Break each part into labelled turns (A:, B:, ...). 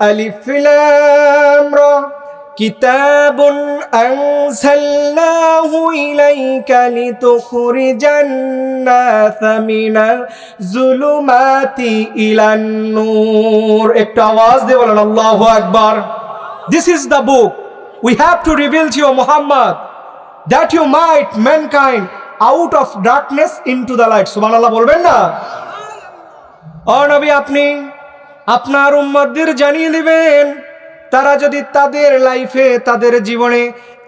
A: ألف لام را كتاب أنزلناه إليك لتخرج الناس من الظلمات إلى النور একটু আওয়াজ দিয়ে বলেন আল্লাহু আকবার This is the book we have to reveal to you Muhammad that you might mankind out of darkness into the light সুবহানাল্লাহ বলবেন না ও নবী আপনি আপনার উম্মতদের জানিয়ে দিবেন, তারা যদি তাদের লাইফে, তাদের জীবনে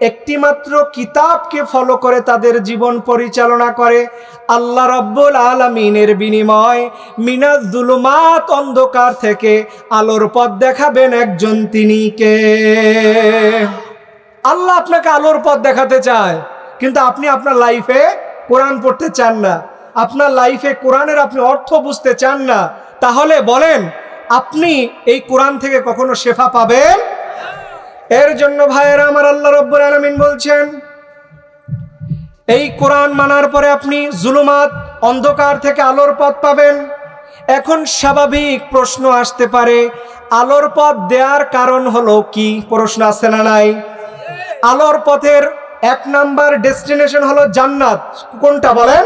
A: একটিমাত্র কিতাবকে ফলো করে, তাদের জীবন পরিচালনা করে, আল্লাহ রব্বুল আলমিনের বিনিময় মিনাজ জুলুমাত অন্ধকার থেকে আলোর পথ দেখাবেন একজন তিনি কে? আল্লাহ আপনাকে আলোর পথ দেখাতে চায়, কিন্তু আপনি আপনার লাইফে কোরআন পড়তে চান না। আপনার লাইফে কোরআনের আপনি অর্থ বুঝতে চান না। তাহলে বলেন আপনি এই কোরআন থেকে কখনো শেফা পাবেন? এর জন্য ভাইয়েরা আমার আল্লাহ রব্বুল আলমিন বলছেন, এই কোরআন মানার পরে আপনি জুলুমাত, অন্ধকার থেকে আলোর পথ পাবেন। এখন স্বাভাবিক প্রশ্ন আসতে পারে, আলোর পথ দেওয়ার কারণ হলো কি? প্রশ্ন আসছে না নাই? আলোর পথের এক নাম্বার ডেস্টিনেশন হলো জান্নাত। কোনটা বলেন?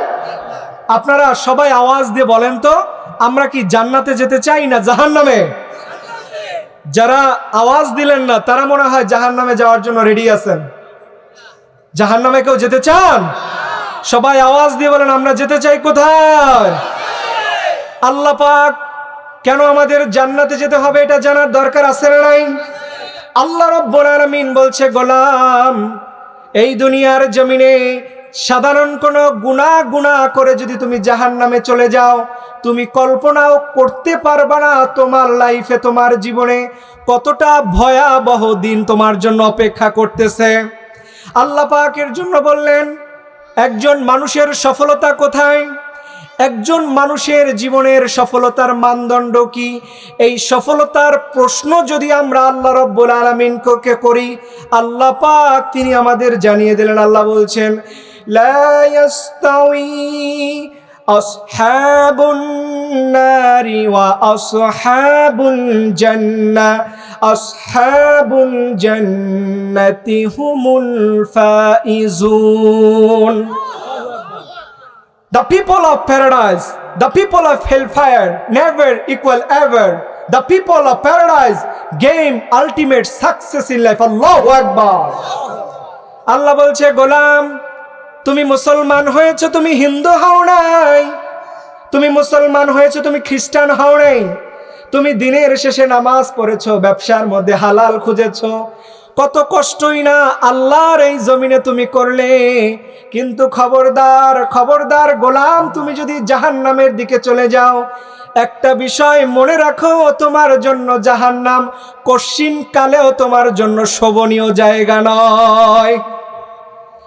A: আপনারা সবাই আওয়াজ দিয়ে বলেন তো। আমরা কি জান্নাতে যেতে চাই না জাহান নামে যারা আওয়াজ দিলেন না, তারা মনে হয় জাহান নামে যাওয়ার জন্য রেডি আছেন। জাহান নামে কেউ যেতে চান? সবাই আওয়াজ দিয়ে বলেন, আমরা যেতে চাই কোথায়? আল্লাহ পাক কেন আমাদের জান্নাতে যেতে হবে এটা জানার দরকার আছে না নাই? আল্লাহ রব্বুল আলামিন বলছে, গোলাম, এই দুনিয়ার জমিনে সাধারণ কোনো গুণা গুণা করে যদি তুমি জাহান নামে চলে যাও, তুমি কল্পনাও করতে পারবা না তোমার লাইফে তোমার জীবনে কতটা ভয়াবহ দিন তোমার জন্য অপেক্ষা করতেছে। আল্লাহ পাকের জন্য বললেন, একজন মানুষের সফলতা কোথায়? একজন মানুষের জীবনের সফলতার মানদণ্ড কি? এই সফলতার প্রশ্ন যদি আমরা আল্লাহ রব্বুল আলমিনকে করি, আল্লাহ পাক তিনি আমাদের জানিয়ে দিলেন। আল্লাহ বলছেন لا يستوي أصحاب النار وأصحاب الجنة أصحاب الجنة هم الفائزون The people of paradise, the people of hellfire never equal ever. The people of paradise gain ultimate success in life. Allahu Akbar. আল্লাহ বলছে গোলাম তুমি মুসলমান হয়েছো, তুমি হিন্দু হও নাই। তুমি মুসলমান হয়েছো, তুমি খ্রিস্টান হও নাই। তুমি দিনের শেষে নামাজ পড়েছো, ব্যবসার মধ্যে হালাল খুঁজেছো। কত কষ্টই না আল্লাহর এই জমিনে তুমি করলে। কিন্তু খবরদার খবরদার গোলাম, তুমি যদি জাহান নামের দিকে চলে যাও, একটা বিষয় মনে রাখো, তোমার জন্য জাহান্নাম কশিন কালেও তোমার জন্য শোভনীয় জায়গা নয়।